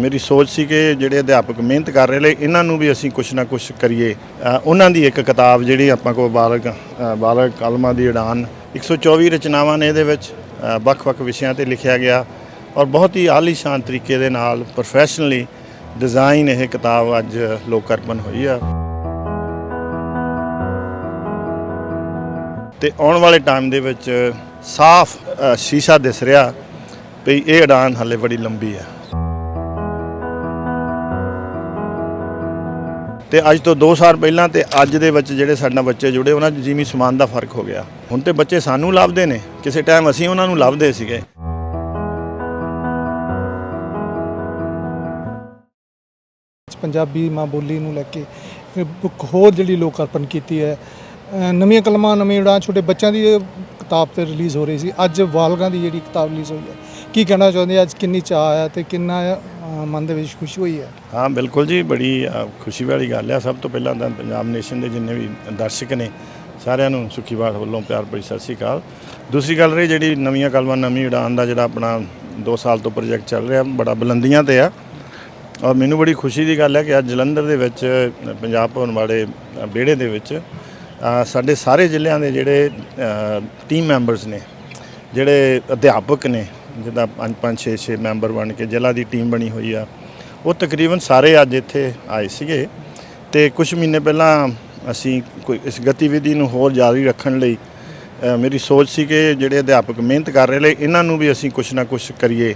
ਮੇਰੀ ਸੋਚ ਸੀ ਕਿ ਜਿਹੜੇ ਅਧਿਆਪਕ ਮਿਹਨਤ ਕਰ ਰਹੇ ਨੇ ਇਹਨਾਂ ਨੂੰ ਵੀ ਅਸੀਂ ਕੁਝ ਨਾ ਕੁਝ ਕਰੀਏ। ਉਹਨਾਂ ਦੀ ਇੱਕ ਕਿਤਾਬ ਜਿਹੜੀ ਆਪਾਂ ਕੋਲ ਬਾਲਕ ਅ, ਬਾਲਕ ਕਲਮਾਂ ਦੀ ਉਡਾਨ 124 ਰਚਨਾਵਾਂ ਨੇ ਇਹਦੇ ਵਿੱਚ ਵੱਖ-ਵੱਖ ਵਿਸ਼ਿਆਂ ਤੇ ਲਿਖਿਆ ਗਿਆ ਔਰ ਬਹੁਤ ਹੀ ਆਲੀਸ਼ਾਨ ਤਰੀਕੇ ਦੇ ਨਾਲ ਪ੍ਰੋਫੈਸ਼ਨਲੀ ਡਿਜ਼ਾਈਨ ਇਹ ਕਿਤਾਬ ਅੱਜ ਲੋਕ ਅਰਪਣ ਹੋਈ ਆ। ਤੇ ਆਉਣ ਵਾਲੇ ਟਾਈਮ ਦੇ ਵਿੱਚ ਸਾਫ਼ ਸ਼ੀਸ਼ਾ ਦਿਸ ਰਿਹਾ ਵੀ ਇਹ ਉਡਾਨ ਹੱਲੇ ਬੜੀ ਲੰਬੀ ਹੈ ਤੇ ਅੱਜ ਤੋਂ 2 ਸਾਲ ਪਹਿਲਾਂ ਤੇ ਅੱਜ ਦੇ ਵਿੱਚ ਜਿਹੜੇ ਸਾਡੇ ਨਾਲ ਬੱਚੇ ਜੁੜੇ, ਉਹਨਾਂ 'ਚ ਜਿਮੀ ਸਮਾਨ ਦਾ ਫ਼ਰਕ ਹੋ ਗਿਆ। ਹੁਣ ਤੇ ਬੱਚੇ ਸਾਨੂੰ ਲੱਭਦੇ ਨੇ। ਕਿਸੇ ਟਾਈਮ ਅਸੀਂ ਉਹਨਾਂ ਨੂੰ ਲੱਭਦੇ ਸੀਗੇ। ਪੰਜਾਬੀ ਮਾਂ ਬੋਲੀ ਨੂੰ ਲੈ ਕੇ ਇੱਕ ਹੋਰ ਜਿਹੜੀ ਲੋਕ ਅਰਪਣ ਕੀਤੀ ਹੈ ਨਵੀਆਂ ਕਲਮਾਂ, ਨਵੀਂ ਉਡਾਨ ਛੋਟੇ ਬੱਚਿਆਂ ਦੀ ਕਿਤਾਬ ਤੇ ਰਿਲੀਜ਼ ਹੋ ਰਹੀ ਸੀ। ਅੱਜ ਵਾਲਗਾਂ ਦੀ ਜਿਹੜੀ ਕਿਤਾਬ ਰਿਲੀਜ਼ ਹੋਈ ਹੈ, ਕੀ ਕਹਿਣਾ ਚਾਹੁੰਦੇ ਅੱਜ ਕਿੰਨੀ ਚਾਹ ਆਇਆ ਤੇ ਕਿੰਨਾ ਮਨ ਦੇ ਵਿੱਚ ਖੁਸ਼ੀ ਹੋਈ ਹੈ। ਹਾਂ ਬਿਲਕੁਲ ਜੀ ਬੜੀ ਅ, ਖੁਸ਼ੀ ਵਾਲੀ ਗੱਲ ਆ ਸਭ ਤੋਂ ਪਹਿਲਾਂ ਤਾਂ ਪੰਜਾਬ ਨੇਸ਼ਨ ਦੇ ਜਿੰਨੇ ਵੀ ਦਰਸ਼ਕ ਨੇ ਸਾਰਿਆਂ ਨੂੰ ਸੁਖੀ ਬਾਤ ਵੱਲੋਂ ਪਿਆਰ ਭਰੀ ਸਤਿ ਸ਼੍ਰੀ ਅਕਾਲ। ਦੂਸਰੀ ਗੱਲ ਰਹੀ ਜਿਹੜੀ ਨਵੀਆਂ ਕਲਮਾਂ ਨਵੀਂ ਉਡਾਨ ਦਾ ਜਿਹੜਾ ਆਪਣਾ 2 ਸਾਲ ਤੋਂ ਪ੍ਰੋਜੈਕਟ ਚੱਲ ਰਿਹਾ ਬੜਾ ਬੁਲੰਦੀਆਂ ਤੇ ਆ। ਔਰ ਮੈਨੂੰ ਬੜੀ ਖੁਸ਼ੀ ਦੀ ਗੱਲ ਹੈ ਕਿ ਅੱਜ ਜਲੰਧਰ ਦੇ ਵਿੱਚ ਅ, ਪੰਜਾਬ ਭਵਨ ਵਾਲੇ ਅ, ਵਿਹੜੇ ਦੇ ਵਿੱਚ ਅ, ਸਾਡੇ ਸਾਰੇ ਜ਼ਿਲ੍ਹਿਆਂ ਦੇ ਜਿਹੜੇ ਟੀਮ ਮੈਂਬਰਸ ਨੇ ਜਿਹੜੇ ਅਧਿਆਪਕ ਨੇ ਜਿੱਦਾਂ 5 5 6 6 ਮੈਂਬਰ ਬਣ ਕੇ ਜ਼ਿਲ੍ਹਾ ਦੀ ਟੀਮ ਬਣੀ ਹੋਈ ਆ। ਉਹ ਤਕਰੀਬਨ ਸਾਰੇ ਅੱਜ ਇੱਥੇ ਆਏ ਸੀਗੇ ਤੇ ਕੁਝ ਮਹੀਨੇ ਪਹਿਲਾਂ ਅਸੀਂ ਕੋਈ ਇਸ ਗਤੀਵਿਧੀ ਨੂੰ ਹੋਰ ਜਾਰੀ ਰੱਖਣ ਲਈ ਮੇਰੀ ਸੋਚ ਸੀ ਕਿ ਜਿਹੜੇ ਅਧਿਆਪਕ ਮਿਹਨਤ ਕਰ ਰਹੇ ਨੇ ਇਹਨਾਂ ਨੂੰ ਵੀ ਅਸੀਂ ਕੁਝ ਨਾ ਕੁਝ ਕਰੀਏ।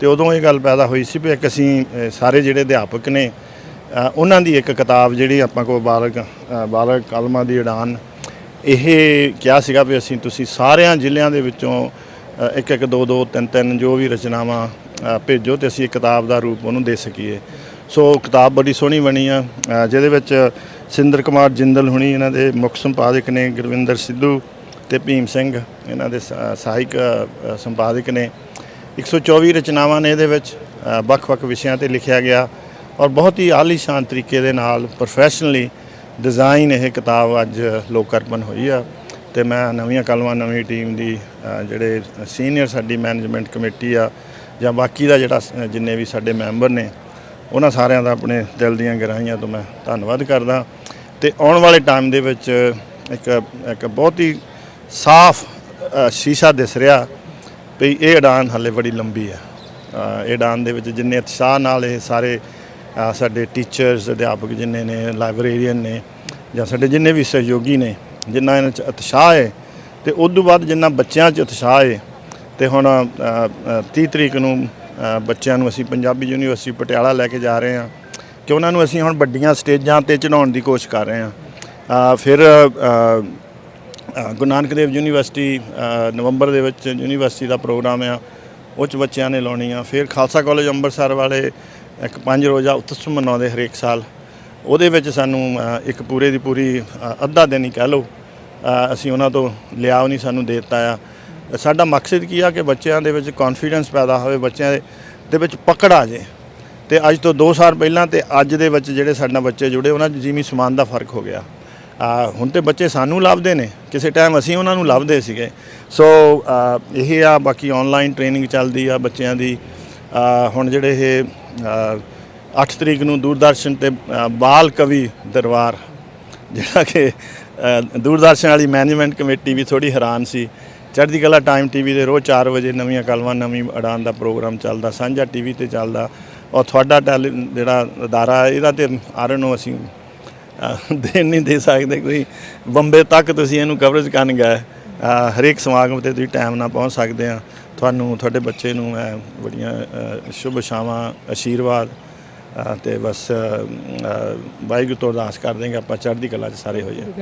ਤੇ ਉਦੋਂ ਇਹ ਗੱਲ ਪੈਦਾ ਹੋਈ ਸੀ ਵੀ ਇੱਕ ਅਸੀਂ ਸਾਰੇ ਜਿਹੜੇ ਅਧਿਆਪਕ ਨੇ ਉਹਨਾਂ ਦੀ ਇੱਕ ਕਿਤਾਬ ਜਿਹੜੀ ਆਪਾਂ ਕੋਲ ਬਾਲਕ ਅ, ਬਾਲਕ ਕਲਮਾਂ ਦੀ ਉਡਾਨ ਇਹ ਕਿਹਾ ਸੀਗਾ ਵੀ ਅਸੀਂ ਤੁਸੀਂ ਸਾਰਿਆਂ ਜ਼ਿਲ੍ਹਿਆਂ ਦੇ ਵਿੱਚੋਂ ਇੱਕ ਇੱਕ, ਦੋ ਦੋ, ਤਿੰਨ ਤਿੰਨ ਜੋ ਵੀ ਰਚਨਾਵਾਂ ਭੇਜੋ ਤੇ ਅਸੀਂ ਇੱਕ ਕਿਤਾਬ ਦਾ ਰੂਪ ਉਹਨੂੰ ਦੇ ਸਕੀਏ। ਸੋ ਕਿਤਾਬ ਬੜੀ ਸੋਹਣੀ ਬਣੀ ਆ ਜਿਹਦੇ ਵਿੱਚ ਸਿੰਦਰ ਕੁਮਾਰ ਜਿੰਦਲ ਹੁਣੀ ਇਹਨਾਂ ਦੇ ਮੁੱਖ ਸੰਪਾਦਕ ਨੇ, ਗੁਰਵਿੰਦਰ ਸਿੱਧੂ ਤੇ ਭੀਮ ਸਿੰਘ ਇਹਨਾਂ ਦੇ ਸਹਾਇਕ ਸੰਪਾਦਕ ਨੇ। 124 ਰਚਨਾਵਾਂ ਨੇ ਇਹਦੇ ਵਿੱਚ ਵੱਖ-ਵੱਖ ਵਿਸ਼ਿਆਂ ਤੇ ਲਿਖਿਆ ਗਿਆ ਔਰ ਬਹੁਤ ਹੀ ਆਲੀਸ਼ਾਨ ਤਰੀਕੇ ਦੇ ਨਾਲ ਪ੍ਰੋਫੈਸ਼ਨਲੀ ਡਿਜ਼ਾਈਨ ਇਹ ਕਿਤਾਬ ਅੱਜ ਲੋਕ ਅਰਪਣ ਹੋਈ ਆ। ਤੇ ਮੈਂ ਨਵੀਆਂ ਕਲਮਾਂ, ਨਵੀਂ ਟੀਮ ਦੀ ਜਿਹੜੇ ਸੀਨੀਅਰ ਸਾਡੀ ਮੈਨੇਜਮੈਂਟ ਕਮੇਟੀ ਆ ਜਾਂ ਬਾਕੀ ਦਾ ਜਿਹੜਾ ਜਿੰਨੇ ਵੀ ਸਾਡੇ ਮੈਂਬਰ ਨੇ, ਉਹਨਾਂ ਸਾਰਿਆਂ ਦਾ ਆਪਣੇ ਦਿਲ ਦੀਆਂ ਗਹਿਰਾਈਆਂ ਤੋਂ ਮੈਂ ਧੰਨਵਾਦ ਕਰਦਾ। ਤੇ ਆਉਣ ਵਾਲੇ ਟਾਈਮ ਦੇ ਵਿੱਚ ਇੱਕ ਇੱਕ ਬਹੁਤ ਹੀ ਸਾਫ਼ ਸ਼ੀਸ਼ਾ ਦਿਸ ਰਿਹਾ ਵੀ ਇਹ ਉਡਾਨ ਹੱਲੇ ਬੜੀ ਲੰਬੀ ਹੈ ਇਹ ਉਡਾਨ ਦੇ ਵਿੱਚ ਜਿੰਨੇ ਉਤਸ਼ਾਹ ਨਾਲ ਇਹ ਸਾਰੇ ਸਾਡੇ ਟੀਚਰਸ ਅਧਿਆਪਕ ਜਿੰਨੇ ਨੇ ਲਾਇਬ੍ਰੇਰੀਅਨ ਨੇ ਜਾਂ ਸਾਡੇ ਜਿੰਨੇ ਵੀ ਸਹਿਯੋਗੀ ਨੇ ਜਿੰਨਾ ਇਹਨਾਂ 'ਚ ਉਤਸ਼ਾਹ ਹੈ ਤੇ ਉਸ ਤੋਂ ਬਾਅਦ ਜਿੰਨਾ ਬੱਚਿਆਂ 'ਚ ਉਤਸ਼ਾਹ ਹੈ ਤੇ ਹੁਣ ਅ, 30 ਤਰੀਕ ਨੂੰ ਬੱਚਿਆਂ ਨੂੰ ਅਸੀਂ ਪੰਜਾਬੀ ਯੂਨੀਵਰਸਿਟੀ ਪਟਿਆਲਾ ਲੈ ਕੇ ਜਾ ਰਹੇ ਹਾਂ ਕਿ ਉਹਨਾਂ ਨੂੰ ਅਸੀਂ ਹੁਣ ਵੱਡੀਆਂ ਸਟੇਜਾਂ ਤੇ ਚੜਾਉਣ ਦੀ ਕੋਸ਼ਿਸ਼ ਕਰ ਰਹੇ ਹਾਂ। ਫਿਰ ਗੁਰੂ ਨਾਨਕ ਦੇਵ ਯੂਨੀਵਰਸਿਟੀ ਨਵੰਬਰ ਦੇ ਵਿੱਚ ਯੂਨੀਵਰਸਿਟੀ ਦਾ ਪ੍ਰੋਗਰਾਮ ਆ ਉਹ 'ਚ ਬੱਚਿਆਂ ਨੇ ਲਾਉਣੀ ਆ। ਫਿਰ ਖਾਲਸਾ ਕਾਲਜ ਅੰਮ੍ਰਿਤਸਰ ਵਾਲੇ ਇੱਕ ਪੰਜ ਰੋਜ਼ਾ ਉਤਸਵ ਮਨਾਉਂਦੇ ਹਰੇਕ ਸਾਲ। ਉਹਦੇ ਵਿੱਚ ਸਾਨੂੰ ਇੱਕ ਪੂਰੇ ਦੀ ਪੂਰੀ ਅੱਧਾ ਦਿਨ ਹੀ ਕਹਿ ਲਓ ਅਸੀਂ ਉਹਨਾਂ ਤੋਂ ਲਿਆ ਉਹ ਨਹੀਂ ਸਾਨੂੰ ਦੇ ਦਿੱਤਾ ਆ। ਸਾਡਾ ਮਕਸਦ ਕੀ ਆ ਕਿ ਬੱਚਿਆਂ ਦੇ ਵਿੱਚ ਕੌਨਫੀਡੈਂਸ ਪੈਦਾ ਹੋਵੇ ਬੱਚਿਆਂ ਦੇ- ਦੇ ਵਿੱਚ ਪਕੜ ਆ ਜੇ। ਤੇ ਅੱਜ ਤੋਂ 2 ਸਾਲ ਪਹਿਲਾਂ ਤੇ ਅੱਜ ਦੇ ਵਿੱਚ ਜਿਹੜੇ ਸਾਡੇ ਬੱਚੇ ਜੁੜੇ ਉਹਨਾਂ 'ਚ ਜਿਮੀ ਸਮਾਨ ਦਾ ਫ਼ਰਕ ਹੋ ਗਿਆ। ਹੁਣ ਤੇ ਬੱਚੇ ਸਾਨੂੰ ਲੱਭਦੇ ਨੇ ਕਿਸੇ ਟਾਈਮ ਅਸੀਂ ਉਹਨਾਂ ਨੂੰ ਲੱਭਦੇ ਸੀਗੇ। ਸੋ ਆ, ਇਹ ਆ ਬਾਕੀ ਆਨਲਾਈਨ ਟ੍ਰੇਨਿੰਗ ਚੱਲਦੀ ਆ ਬੱਚਿਆਂ ਦੀ। ਹੁਣ ਜਿਹੜੇ ਇਹ 8 ਤਰੀਕ ਨੂੰ ਦੂਰਦਰਸ਼ਨ ਤੇ ਆ, ਬਾਲ ਕਵੀ ਦਰਬਾਰ ਜਿਹੜਾ ਕਿ ਅ, ਦੂਰਦਰਸ਼ਨ ਵਾਲੀ ਮੈਨੇਜਮੈਂਟ ਕਮੇਟੀ ਵੀ ਥੋੜੀ ਹੈਰਾਨ ਸੀ। ਚੜ੍ਹਦੀ ਕਲਾ ਟਾਈਮ ਟੀਵੀ ਦੇ ਰੋਜ਼ 4 ਵਜੇ ਨਵੀਆਂ ਕਲਮਾਂ ਨਵੀਂ ਉਡਾਨ ਦਾ ਪ੍ਰੋਗਰਾਮ ਚੱਲਦਾ ਸਾਂਝਾ ਟੀਵੀ ਤੇ ਚੱਲਦਾ। ਔਰ ਤੁਹਾਡਾ ਟੈਲੀ ਜਿਹੜਾ ਅਦਾਰਾ ਇਹਦਾ ਤੇ ਆਰਨ ਨੂੰ ਅਸੀਂ ਅ, ਦੇਣ ਨਹੀਂ ਦੇ ਸਕਦੇ ਕੋਈ ਬੰਬੇ ਤੱਕ ਤੁਸੀਂ ਇਹਨੂੰ ਕਵਰੇਜ ਕਰਨ ਗਏ। ਅ, ਹਰੇਕ ਸਮਾਗਮ ਤੇ ਤੁਸੀਂ ਟਾਈਮ ਨਾਲ ਪਹੁੰਚ ਸਕਦੇ ਆ। ਤੁਹਾਨੂੰ ਤੁਹਾਡੇ ਬੱਚੇ ਨੂੰ ਮੈਂ ਬੜੀਆਂ ਅ, ਸ਼ੁਭ ਸ਼ਾਮਾਂ ਆਸ਼ੀਰਵਾਦ ਤੇ ਬਸ ਅ, ਅ, ਵਾਹਿਗੁਰੂ ਤੋਂ ਅਰਦਾਸ ਕਰ ਦੇਂਗੇ ਆਪਾਂ ਚੜ੍ਹਦੀ ਕਲਾ 'ਚ ਸਾਰੇ ਹੋ ਹੋਈਏ।